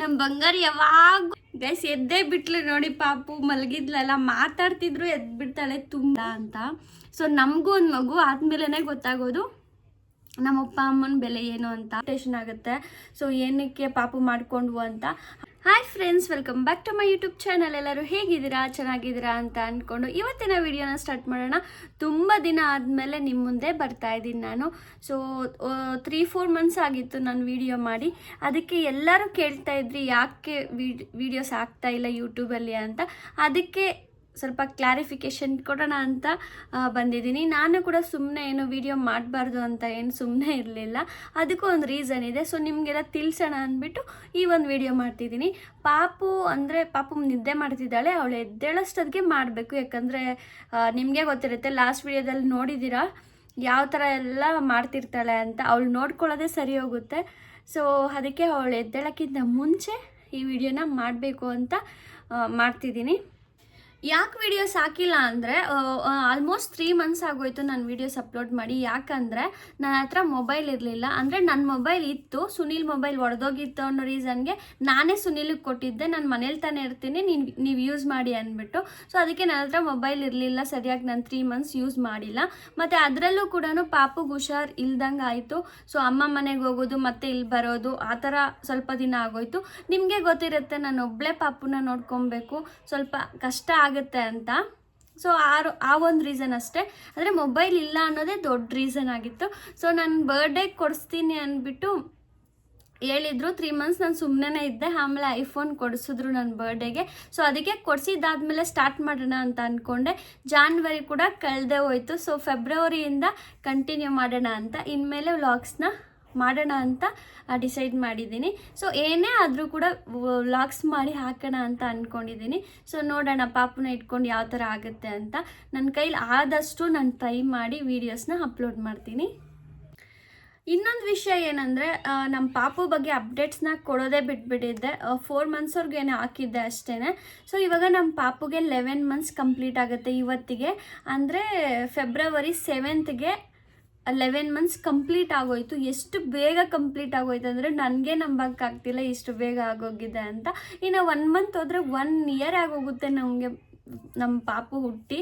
ನಮ್ಮ ಬಂಗಾರ ಯಾವಾಗ ಗೈಸ್ ಎದ್ದೇ ಬಿಟ್ಲು ನೋಡಿ ಪಾಪು, ಮಲಗಿದ್ಲಲ್ಲ, ಮಾತಾಡ್ತಿದ್ರು ಎದ್ದು ಬಿಡ್ತಾಳೆ ತುಂಬ ಅಂತ. ಸೊ ನಮಗೂ ಒಂದು ಮಗು ಆದ್ಮೇಲೆ ಗೊತ್ತಾಗೋದು ನಮ್ಮ ಅಪ್ಪ ಅಮ್ಮನ ಬೆಲೆ ಏನು ಅಂತ. ಟೇಷನ್ ಆಗುತ್ತೆ. ಸೊ ಏನಕ್ಕೆ ಪಾಪು ಮಾಡ್ಕೊಂಡ್ವು ಅಂತ. Hi friends welcome back to my YouTube channel ಎಲ್ಲರೂ ಹೇಗಿದ್ದೀರಾ? ಚೆನ್ನಾಗಿದ್ದೀರಾ ಅಂತ ಅಂದ್ಕೊಂಡು ಇವತ್ತಿನ ವಿಡಿಯೋನ ಸ್ಟಾರ್ಟ್ ಮಾಡೋಣ. ತುಂಬ ದಿನ ಆದಮೇಲೆ ನಿಮ್ಮ ಮುಂದೆ ಬರ್ತಾ ಇದ್ದೀನಿ ನಾನು. ಸೊ ತ್ರೀ ಫೋರ್ ಮಂತ್ಸ್ ಆಗಿತ್ತು ನಾನು ವಿಡಿಯೋ ಮಾಡಿ. ಅದಕ್ಕೆ ಎಲ್ಲರೂ ಕೇಳ್ತಾ ಇದ್ರಿ, ಯಾಕೆ ವಿಡಿಯೋಸ್ ಆಗ್ತಾ ಇಲ್ಲ ಯೂಟ್ಯೂಬಲ್ಲಿ ಅಂತ. ಅದಕ್ಕೆ ಸ್ವಲ್ಪ ಕ್ಲಾರಿಫಿಕೇಶನ್ ಕೊಡೋಣ ಅಂತ ಬಂದಿದ್ದೀನಿ. ನಾನು ಕೂಡ ಸುಮ್ಮನೆ ಏನು ವಿಡಿಯೋ ಮಾಡಬಾರ್ದು ಅಂತ ಏನು ಸುಮ್ಮನೆ ಇರಲಿಲ್ಲ. ಅದಕ್ಕೂ ಒಂದು ರೀಸನ್ ಇದೆ. ಸೊ ನಿಮಗೆಲ್ಲ ತಿಳಿಸೋಣ ಅಂದ್ಬಿಟ್ಟು ಈ ಒಂದು ವಿಡಿಯೋ ಮಾಡ್ತಿದ್ದೀನಿ. ಪಾಪು ಅಂದರೆ ಪಾಪು ನಿದ್ದೆ ಮಾಡ್ತಿದ್ದಾಳೆ. ಅವಳು ಅದಕ್ಕೆ ಮಾಡಬೇಕು. ಯಾಕಂದರೆ ನಿಮಗೆ ಗೊತ್ತಿರುತ್ತೆ ಲಾಸ್ಟ್ ವಿಡಿಯೋದಲ್ಲಿ ನೋಡಿದ್ದೀರಾ? ಯಾವ ಥರ ಎಲ್ಲ ಮಾಡ್ತಿರ್ತಾಳೆ ಅಂತ. ಅವಳು ನೋಡ್ಕೊಳ್ಳೋದೇ ಸರಿ ಹೋಗುತ್ತೆ. ಸೊ ಅದಕ್ಕೆ ಅವಳು ಎದ್ದೇಳಕ್ಕಿಂತ ಮುಂಚೆ ಈ ವಿಡಿಯೋನ ಮಾಡಬೇಕು ಅಂತ ಮಾಡ್ತಿದ್ದೀನಿ. ಯಾಕೆ ವಿಡಿಯೋಸ್ ಹಾಕಿಲ್ಲ ಅಂದರೆ ಆಲ್ಮೋಸ್ಟ್ ತ್ರೀ ಮಂತ್ಸ್ ಆಗೋಯ್ತು ನಾನು ವಿಡಿಯೋಸ್ ಅಪ್ಲೋಡ್ ಮಾಡಿ. ಯಾಕಂದರೆ ನನ್ನ ಹತ್ರ ಮೊಬೈಲ್ ಇರಲಿಲ್ಲ. ಅಂದರೆ ನನ್ನ ಮೊಬೈಲ್ ಇತ್ತು, ಸುನೀಲ್ ಮೊಬೈಲ್ ಒಡೆದೋಗಿತ್ತು ಅನ್ನೋ ರೀಸನ್ಗೆ ನಾನೇ ಸುನೀಲಿಗೆ ಕೊಟ್ಟಿದ್ದೆ. ನಾನು ಮನೇಲಿ ತಾನೇ ಇರ್ತೀನಿ, ನೀನು, ನೀವು ಯೂಸ್ ಮಾಡಿ ಅಂದ್ಬಿಟ್ಟು. ಸೊ ಅದಕ್ಕೆ ನನ್ನ ಹತ್ರ ಮೊಬೈಲ್ ಇರಲಿಲ್ಲ. ಸರಿಯಾಗಿ ನಾನು ತ್ರೀ ಮಂತ್ಸ್ ಯೂಸ್ ಮಾಡಿಲ್ಲ. ಮತ್ತು ಅದರಲ್ಲೂ ಕೂಡ ಪಾಪುಗೆ ಹುಷಾರ್ ಇಲ್ದಂಗೆ ಆಯಿತು. ಸೊ ಅಮ್ಮ ಮನೆಗೆ ಹೋಗೋದು, ಮತ್ತೆ ಇಲ್ಲಿ ಬರೋದು, ಆ ಥರ ಸ್ವಲ್ಪ ದಿನ ಆಗೋಯ್ತು. ನಿಮಗೆ ಗೊತ್ತಿರುತ್ತೆ, ನಾನು ಒಬ್ಬಳೇ ಪಾಪುನ ನೋಡ್ಕೊಬೇಕು. ಸ್ವಲ್ಪ ಕಷ್ಟ ಆಗುತ್ತೆ ಅಂತ. ಸೊ ಆರು, ಆ ಒಂದು ರೀಸನ್ ಅಷ್ಟೇ. ಅಂದರೆ ಮೊಬೈಲ್ ಇಲ್ಲ ಅನ್ನೋದೇ ದೊಡ್ಡ ರೀಸನ್ ಆಗಿತ್ತು. ಸೊ ನಾನು ಬರ್ಡೇ ಕೊಡಿಸ್ತೀನಿ ಅಂದ್ಬಿಟ್ಟು ಹೇಳಿದ್ರು. ತ್ರೀ ಮಂತ್ಸ್ ನಾನು ಸುಮ್ಮನೆ ಇದ್ದೆ. ಆಮೇಲೆ ಐಫೋನ್ ಕೊಡಿಸಿದ್ರು ನನ್ನ ಬರ್ಡೇಗೆ ಸೊ ಅದಕ್ಕೆ ಕೊಡಿಸಿದ್ದಾದ್ಮೇಲೆ ಸ್ಟಾರ್ಟ್ ಮಾಡೋಣ ಅಂತ ಅಂದ್ಕೊಂಡೆ ಜಾನ್ವರಿ ಕೂಡ ಕಳೆದೇ ಹೋಯ್ತು. ಸೊ ಫೆಬ್ರವರಿಯಿಂದ ಕಂಟಿನ್ಯೂ ಮಾಡೋಣ ಅಂತ. ಇನ್ಮೇಲೆ ವ್ಲಾಗ್ಸ್ನ ಮಾಡೋಣ ಅಂತ ಡಿಸೈಡ್ ಮಾಡಿದ್ದೀನಿ. ಸೊ ಏನೇ ಆದರೂ ಕೂಡ ವ್ಲಾಗ್ಸ್ ಮಾಡಿ ಹಾಕೋಣ ಅಂತ ಅಂದ್ಕೊಂಡಿದ್ದೀನಿ ಸೊ ನೋಡೋಣ, ಪಾಪುನ ಇಟ್ಕೊಂಡು ಯಾವ ಥರ ಆಗುತ್ತೆ ಅಂತ. ನನ್ನ ಕೈಲಿ ಆದಷ್ಟು ನಾನು ಟ್ರೈ ಮಾಡಿ ವೀಡಿಯೋಸ್ನ ಅಪ್ಲೋಡ್ ಮಾಡ್ತೀನಿ. ಇನ್ನೊಂದು ವಿಷಯ ಏನಂದರೆ ನಮ್ಮ ಪಾಪು ಬಗ್ಗೆ ಅಪ್ಡೇಟ್ಸ್ನ ಕೊಡೋದೇ ಬಿಟ್ಬಿಟ್ಟಿದ್ದೆ. ಫೋರ್ ಮಂತ್ಸ್ವರೆಗೇನೆ ಹಾಕಿದ್ದೆ ಅಷ್ಟೇ ಸೊ ಇವಾಗ ನಮ್ಮ ಪಾಪುಗೆ ಲೆವೆನ್ ಮಂತ್ಸ್ ಕಂಪ್ಲೀಟ್ ಆಗುತ್ತೆ ಇವತ್ತಿಗೆ. ಅಂದರೆ ಫೆಬ್ರವರಿ ಸೆವೆಂತ್ಗೆ ಲೆವೆನ್ ಮಂತ್ಸ್ ಕಂಪ್ಲೀಟ್ ಆಗೋಯ್ತು. ಎಷ್ಟು ಬೇಗ ಕಂಪ್ಲೀಟ್ ಆಗೋಯ್ತು ಅಂದರೆ ನನಗೆ ನಂಬಕ್ಕಾಗ್ತಿಲ್ಲ ಇಷ್ಟು ಬೇಗ ಆಗೋಗಿದೆ ಅಂತ. ಇನ್ನು ಒನ್ ಮಂತ್ ಹೋದರೆ ಒನ್ ಇಯರ್ ಆಗೋಗುತ್ತೆ ನಮಗೆ ನಮ್ಮ ಪಾಪು ಹುಟ್ಟಿ.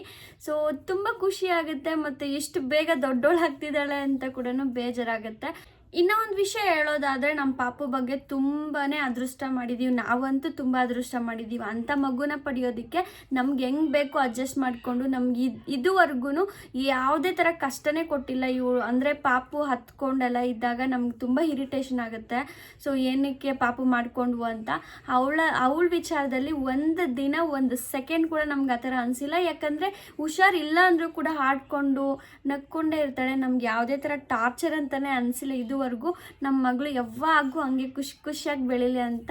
ಸೊ ತುಂಬ ಖುಷಿ ಆಗುತ್ತೆ ಮತ್ತು ಎಷ್ಟು ಬೇಗ ದೊಡ್ಡೋಳು ಹಾಕ್ತಿದ್ದಾಳೆ ಅಂತ ಕೂಡ ಬೇಜಾರಾಗುತ್ತೆ. ಇನ್ನೂ ಒಂದು ವಿಷಯ ಹೇಳೋದಾದರೆ ನಮ್ಮ ಪಾಪು ಬಗ್ಗೆ ತುಂಬಾ ಅದೃಷ್ಟ ಮಾಡಿದ್ದೀವಿ ನಾವಂತೂ ತುಂಬ ಅದೃಷ್ಟ ಮಾಡಿದ್ದೀವಿ ಅಂಥ ಮಗುನ ಪಡೆಯೋದಕ್ಕೆ ನಮ್ಗೆ ಹೆಂಗೆ ಬೇಕು ಅಡ್ಜಸ್ಟ್ ಮಾಡಿಕೊಂಡು ನಮ್ಗೆ ಇದು ಇದುವರೆಗೂ ಯಾವುದೇ ಥರ ಕಷ್ಟನೇ ಕೊಟ್ಟಿಲ್ಲ. ಇವಳು ಅಂದರೆ ಪಾಪು ಹತ್ಕೊಂಡೆಲ್ಲ ಇದ್ದಾಗ ನಮ್ಗೆ ತುಂಬ ಇರಿಟೇಷನ್ ಆಗುತ್ತೆ. ಸೊ ಏನಕ್ಕೆ ಪಾಪು ಮಾಡ್ಕೊಂಡ್ವು ಅಂತ ಅವಳ ಅವಳ ವಿಚಾರದಲ್ಲಿ ಒಂದು ದಿನ, ಒಂದು ಸೆಕೆಂಡ್ ಕೂಡ ನಮ್ಗೆ ಆ ಥರ ಅನಿಸಿಲ್ಲ. ಯಾಕಂದರೆ ಹುಷಾರಿಲ್ಲ ಅಂದರೂ ಕೂಡ ಹಾಡ್ಕೊಂಡು ನಕ್ಕೊಂಡೇ ಇರ್ತಾಳೆ. ನಮ್ಗೆ ಯಾವುದೇ ಥರ ಟಾರ್ಚರ್ ಅಂತಲೇ ಅನಿಸಿಲ್ಲ. ಇದುವರೆಗೂ ನಮ್ಮ ಮಗಳು ಯಾವಾಗೂ ಹಂಗೆ ಖುಷಿ ಖುಷಿಯಾಗಿ ಬೆಳೀಲಿ ಅಂತ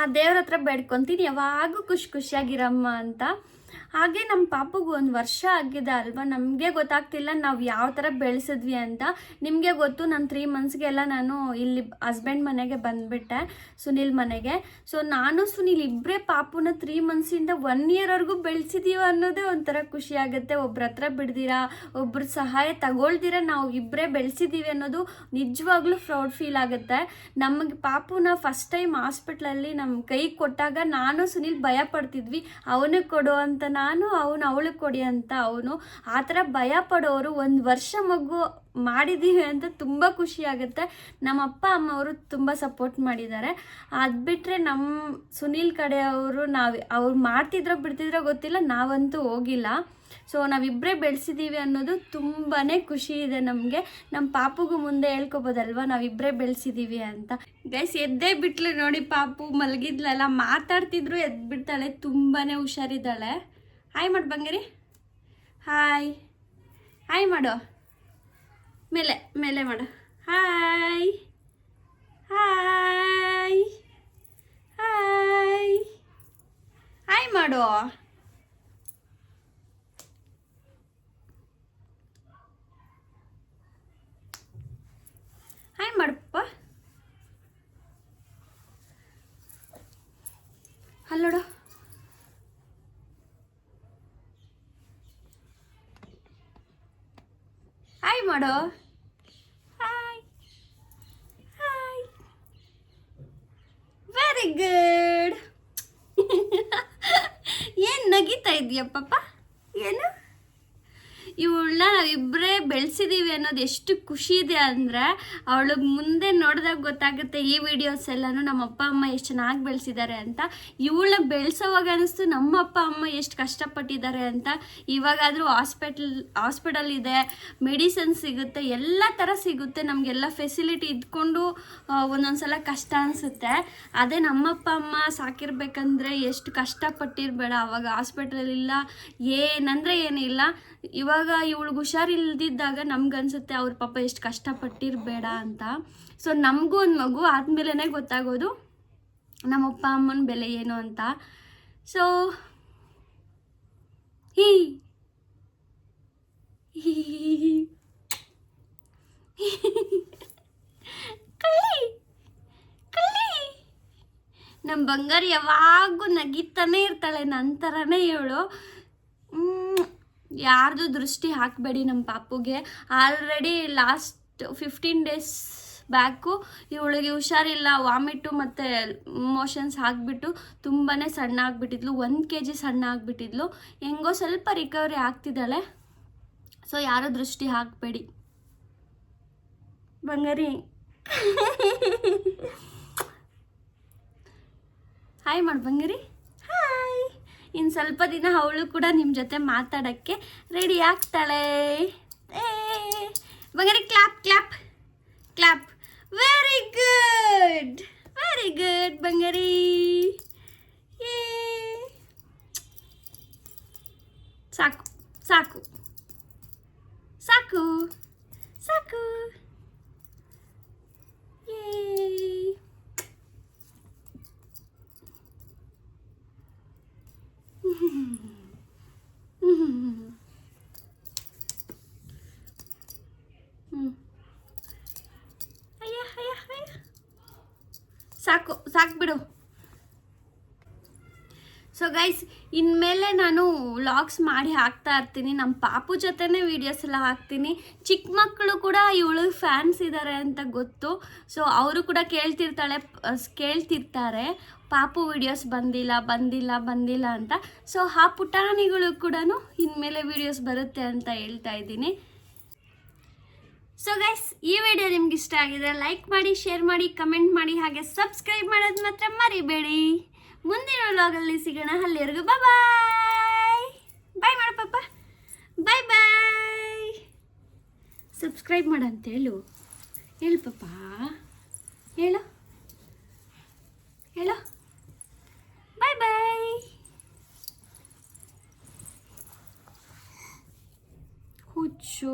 ಆ ದೇವ್ರ ಹತ್ರ ಬೇಡ್ಕೊತೀನಿ, ಯಾವಾಗೂ ಖುಷಿ ಖುಷಿಯಾಗಿರಮ್ಮ ಅಂತ. ಹಾಗೆ ನಮ್ಮ ಪಾಪಗೂ ಒಂದು ವರ್ಷ ಆಗಿದೆ ಅಲ್ವಾ, ನಮಗೆ ಗೊತ್ತಾಗ್ತಿಲ್ಲ ನಾವು ಯಾವ ಥರ ಬೆಳೆಸಿದ್ವಿ ಅಂತ. ನಿಮಗೆ ಗೊತ್ತು, ನಾನು ತ್ರೀ ಮಂತ್ಸ್ಗೆಲ್ಲ ನಾನು ಇಲ್ಲಿ ಹಸ್ಬೆಂಡ್ ಮನೆಗೆ ಬಂದುಬಿಟ್ಟೆ, ಸುನಿಲ್ ಮನೆಗೆ. ಸೊ ನಾನು, ಸುನಿಲ್ ಇಬ್ಬರೇ ಪಾಪುನ ತ್ರೀ ಮಂತ್ಸಿಂದ ಒನ್ ಇಯರ್ವರೆಗೂ ಬೆಳೆಸಿದೀವ ಅನ್ನೋದೇ ಒಂಥರ ಖುಷಿ ಆಗುತ್ತೆ. ಒಬ್ರ ಹತ್ರ ಬಿಡ್ದಿರಾ, ಒಬ್ರ ಸಹಾಯ ತಗೊಳ್ದಿರ, ನಾವು ಇಬ್ಬರೇ ಬೆಳೆಸಿದ್ದೀವಿ ಅನ್ನೋದು ನಿಜವಾಗ್ಲೂ ಫ್ರೌಡ್ ಫೀಲ್ ಆಗುತ್ತೆ. ನಮಗೆ ಪಾಪುನ ಫಸ್ಟ್ ಟೈಮ್ ಹಾಸ್ಪಿಟ್ಲಲ್ಲಿ ನಮ್ಮ ಕೈ ಕೊಟ್ಟಾಗ ನಾನು ಸುನಿಲ್ ಭಯ ಪಡ್ತಿದ್ವಿ ಅವನಿಗೆ ಕೊಡು ಅಂತ, ನಾನು ಅವನು ಅವಳಿಗೆ ಕೊಡಿ ಅಂತ ಅವನು. ಆ ಥರ ಭಯ ಪಡೋರು ಒಂದು ವರ್ಷ ಮಗು ಮಾಡಿದ್ದೀವಿ ಅಂತ ತುಂಬ ಖುಷಿ ಆಗುತ್ತೆ. ನಮ್ಮ ಅಪ್ಪ, ಅಮ್ಮ ಅವರು ತುಂಬ ಸಪೋರ್ಟ್ ಮಾಡಿದ್ದಾರೆ. ಅದು ಬಿಟ್ಟರೆ ನಮ್ಮ ಸುನೀಲ್ ಕಡೆಯವರು ನಾವು, ಅವ್ರು ಮಾಡ್ತಿದ್ರೋ ಬಿಡ್ತಿದ್ರೋ ಗೊತ್ತಿಲ್ಲ, ನಾವಂತೂ ಹೋಗಿಲ್ಲ. ಸೊ ನಾವಿಬ್ಬರೇ ಬೆಳೆಸಿದ್ದೀವಿ ಅನ್ನೋದು ತುಂಬಾ ಖುಷಿ ಇದೆ ನಮಗೆ. ನಮ್ಮ ಪಾಪುಗೂ ಮುಂದೆ ಹೇಳ್ಕೊಬೋದಲ್ವಾ? ನಾವಿಬ್ಬರೇ ಬೆಳೆಸಿದ್ದೀವಿ ಅಂತ. ಗೈಸ್ ಎದ್ದೇ ಬಿಟ್ಲು ನೋಡಿ ಪಾಪು ಮಲಗಿದ್ಲಲ್ಲ, ಮಾತಾಡ್ತಿದ್ರು ಎದ್ದು ಬಿಡ್ತಾಳೆ ತುಂಬಾ ಹುಷಾರಿದ್ದಾಳೆ. ಹಾಯ್ ಮಾಡು ಬಂಗಿರಿ. ಹಾಯ್ ಹಾಯ್ ಮಾಡು. ಮೇಲೆ ಮೇಲೆ ಮಾಡು. ಹಾಯ್ ಹಾಯ್ ಹಾಯ್ ಹಾಯ್ ಮಾಡು. ಹಾಯ್ ಮಾಡೋ ಹಾಯ್ ಹಾಯ್ ವೆರಿ ಗುಡ್ ಏನು ನಗೀತಾ ಇದೆಯಾ ಪಾಪ? ಏನು? ಇವಳನ್ನ ನಾವಿಬ್ಬರೇ ಬೆಳೆಸಿದ್ದೀವಿ ಅನ್ನೋದು ಎಷ್ಟು ಖುಷಿ ಇದೆ ಅಂದರೆ ಅವಳು ಮುಂದೆ ನೋಡಿದಾಗ ಗೊತ್ತಾಗುತ್ತೆ ಈ ವಿಡಿಯೋಸ್ ಎಲ್ಲನೂ ನಮ್ಮ ಅಪ್ಪ, ಅಮ್ಮ ಎಷ್ಟು ಚೆನ್ನಾಗಿ ಬೆಳೆಸಿದ್ದಾರೆ ಅಂತ. ಇವಳ ಬೆಳೆಸೋವಾಗ ಅನಿಸ್ತು ನಮ್ಮ ಅಪ್ಪ, ಅಮ್ಮ ಎಷ್ಟು ಕಷ್ಟಪಟ್ಟಿದ್ದಾರೆ ಅಂತ. ಇವಾಗಾದರೂ ಹಾಸ್ಪಿಟಲ್ ಹಾಸ್ಪಿಟಲ್ ಇದೆ ಮೆಡಿಸನ್ ಸಿಗುತ್ತೆ, ಎಲ್ಲ ಥರ ಸಿಗುತ್ತೆ. ನಮಗೆಲ್ಲ ಫೆಸಿಲಿಟಿ ಇದ್ಕೊಂಡು ಒಂದೊಂದು ಸಲ ಕಷ್ಟ ಅನಿಸುತ್ತೆ. ಅದೇ ನಮ್ಮ ಅಪ್ಪ, ಅಮ್ಮ ಸಾಕಿರ್ಬೇಕಂದ್ರೆ ಎಷ್ಟು ಕಷ್ಟಪಟ್ಟಿರ್ಬೇಡ. ಅವಾಗ ಹಾಸ್ಪಿಟಲ್ ಇಲ್ಲ, ಏನಂದ್ರೆ ಏನಿಲ್ಲ. ಇವಾಗ ಇವಳಿಗೆ ಹುಷಾರಿಲ್ದಿದ್ದಾಗ ನಮ್ಗನ್ಸುತ್ತೆ ಅವ್ರ ಪಾಪ ಎಷ್ಟು ಕಷ್ಟಪಟ್ಟಿರ್ಬೇಡ ಅಂತ. ಸೊ ನಮಗೂ ಒಂದು ಮಗು ಆದಮೇಲೆ ಗೊತ್ತಾಗೋದು ನಮ್ಮ ಅಪ್ಪ ಅಮ್ಮನ ಬೆಲೆ ಏನು ಅಂತ. ಸೊ ಹೀ. ನಮ್ಮ ಬಂಗಾರ ಯಾವಾಗೂ ನಗಿತಾನೆ ಇರ್ತಾಳೆ ನನ್ನ ಥರನೇ ಇವಳು ಯಾರ್ದು ದೃಷ್ಟಿ ಹಾಕಬೇಡಿ ನಮ್ಮ ಪಾಪುಗೆ. Already last fifteen days back ಇವಳಿಗೆ ಹುಷಾರಿಲ್ಲ ವಾಮಿಟು ಮತ್ತು ಮೋಷನ್ಸ್ ಆಗಿಬಿಟ್ಟು ತುಂಬಾ ಸಣ್ಣ ಆಗಿಬಿಟ್ಟಿದ್ಲು, ಒಂದು ಕೆ ಜಿ ಸಣ್ಣ ಆಗಿಬಿಟ್ಟಿದ್ಲು. ಹೆಂಗೋ ಸ್ವಲ್ಪ ರಿಕವರಿ ಆಗ್ತಿದ್ದಾಳೆ. ಸೊ ಯಾರು ದೃಷ್ಟಿ ಹಾಕಬೇಡಿ. ಬಂಗಾರಿ. ಹಾಯ್ ಮಾಡಿ ಬಂಗಾರಿ. ಇನ್ನು ಸ್ವಲ್ಪ ದಿನ ಅವಳು ಕೂಡ ನಿಮ್ಮ ಜೊತೆ ಮಾತಾಡೋಕ್ಕೆ ರೆಡಿ ಆಗ್ತಾಳೆ. ಬಂಗಾರಿ clap clap clap very good very good ಬಂಗಾರಿ. ಸಾಕು ಸಾಕು. ಸಾಕು. ಸಾಕು ಸಾಕು ಬಿಡು. ಸೊ ಗೈಸ್ ಇನ್ಮೇಲೆ ನಾನು ವ್ಲಾಗ್ಸ್ ಮಾಡಿ ಹಾಕ್ತಾ ಇರ್ತೀನಿ. ನಮ್ಮ ಪಾಪು ಜೊತೆನೇ ವೀಡಿಯೋಸ್ ಎಲ್ಲ ಹಾಕ್ತೀನಿ. ಚಿಕ್ಕ ಮಕ್ಕಳು ಕೂಡ ಇವಳು ಫ್ಯಾನ್ಸ್ ಇದ್ದಾರೆ ಅಂತ ಗೊತ್ತು. ಸೊ ಅವರು ಕೂಡ ಕೇಳ್ತಿರ್ತಾಳೆ ಕೇಳ್ತಿರ್ತಾರೆ. ಪಾಪು ವಿಡಿಯೋಸ್ ಬಂದಿಲ್ಲ ಬಂದಿಲ್ಲ ಬಂದಿಲ್ಲ ಅಂತ. ಸೊ ಆ ಪುಟಾಣಿಗಳು ಕೂಡ ಇನ್ಮೇಲೆ ವಿಡಿಯೋಸ್ ಬರುತ್ತೆ ಅಂತ ಹೇಳ್ತಾ ಇದ್ದೀನಿ. ಸೊ ಗೈಸ್ ಈ ವಿಡಿಯೋ ನಿಮ್ಗೆ ಇಷ್ಟ ಆಗಿದ್ರೆ ಲೈಕ್ ಮಾಡಿ ಶೇರ್ ಮಾಡಿ ಕಮೆಂಟ್ ಮಾಡಿ, ಹಾಗೆ ಸಬ್ಸ್ಕ್ರೈಬ್ ಮಾಡೋದು ಮಾತ್ರ ಮರಿಬೇಡಿ. ಮುಂದಿನ ವ್ಲಾಗಲ್ಲಿ ಸಿಗೋಣ. ಅಲ್ಲಿವರೆಗೂ ಬಾಯ್ ಬಾಯ್ ಮಾಡು ಪಾಪ. ಬಾಯ್ ಬಾಯ್ ಸಬ್ಸ್ಕ್ರೈಬ್ ಮಾಡಂತ ಹೇಳು. ಹೇಳು ಪಾಪ. ಹೇಳು. ಹೇಳು. ಬಾಯ್ ಬಾಯ್ ಹುಚ್ಚು.